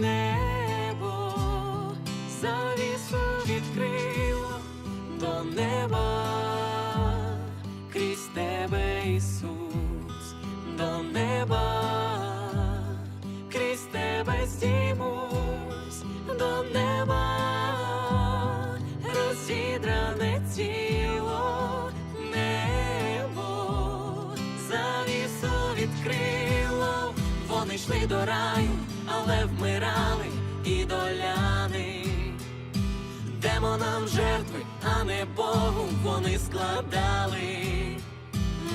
небо, завісу відкрило до неба, крізь тебе, Ісус, до неба, крізь тебе здіймусь до неба, розідране тіло, небо, завісу відкрило, вони йшли до раю але вмирали і доляни. Демонам жертви, а не Богу вони складали.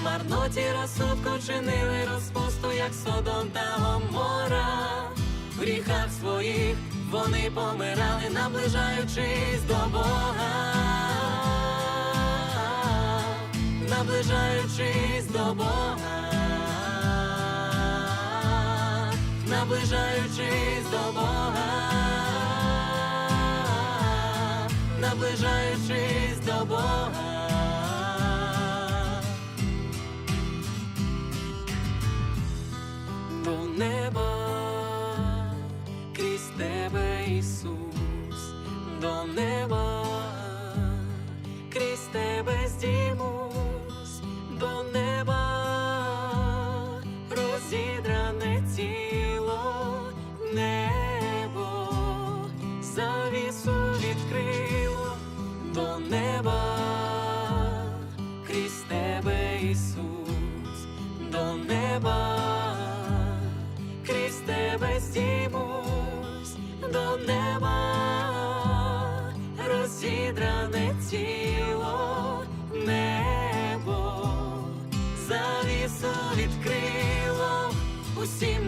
Марноті розсудку чинили розпусту, як Содом та Гомора. В гріхах своїх вони помирали, наближаючись до Бога. Наближаючись до Бога. Наближаючись до Бога. Наближаючись до Бога. до неба, крізь тебе, Ісус, до неба, крізь тебе здіймусь, до неба, небо, завісу відкрило до неба,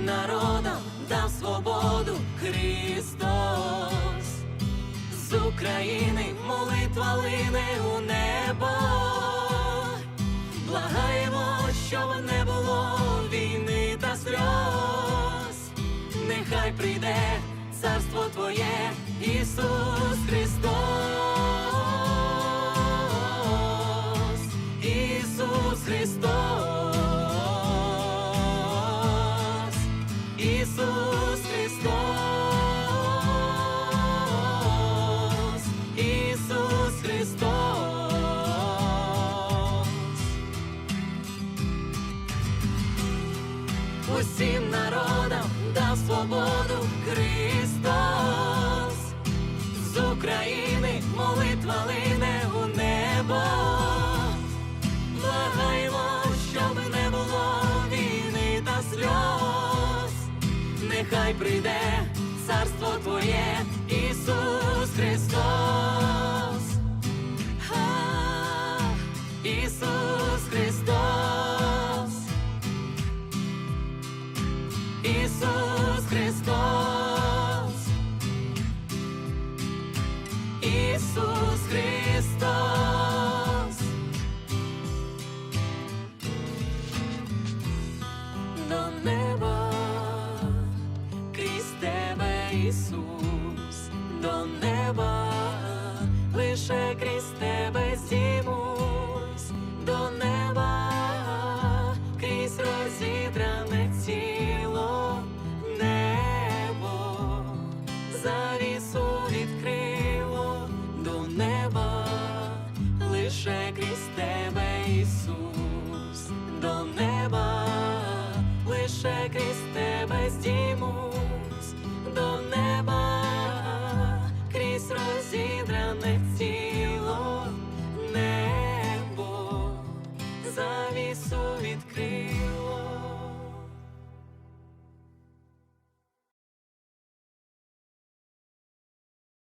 народам дав свободу Христос з України молитва лине у небо. Благаємо, щоб не було війни та сльоз. Нехай прийде царство Твоє, Ісус Христос. Свободу Христос з України молитва лине у небо. Благаємо, щоб не було війни та сльоз. Нехай прийде царство Твоє, Ісус Христос. А, Ісус Христос. Ісус Ісус, до неба, лише крізь тебе здіймусь, до неба, крізь розідране тіло, небо, завісу відкрило до неба, лише крізь тебе, Ісус, до неба, лише крізь Ісу відкрив.